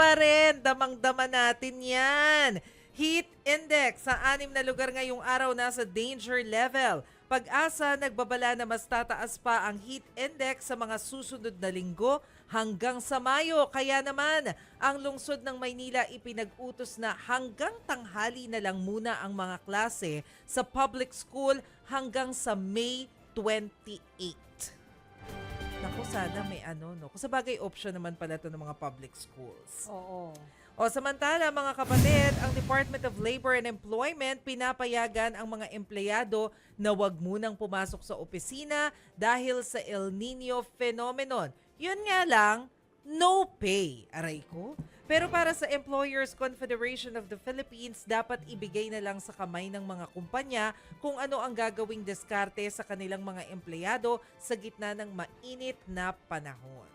pa rin. Damang-dama natin yan. Heat index sa anim na lugar ngayong araw nasa danger level. Pag-asa nagbabala na mas tataas pa ang heat index sa mga susunod na linggo hanggang sa Mayo. Kaya naman, ang lungsod ng Maynila ipinag-utos na hanggang tanghali na lang muna ang mga klase sa public school hanggang sa May 28. Naku, sana may ano, no? Kung sa bagay, option naman pala to ng mga public schools. Oo. O samantala mga kapatid, ang Department of Labor and Employment pinapayagan ang mga empleyado na wag munang pumasok sa opisina dahil sa El Nino phenomenon. Yun nga lang, no pay. Aray ko. Pero para sa Employers Confederation of the Philippines, dapat ibigay na lang sa kamay ng mga kumpanya kung ano ang gagawing diskarte sa kanilang mga empleyado sa gitna ng mainit na panahon.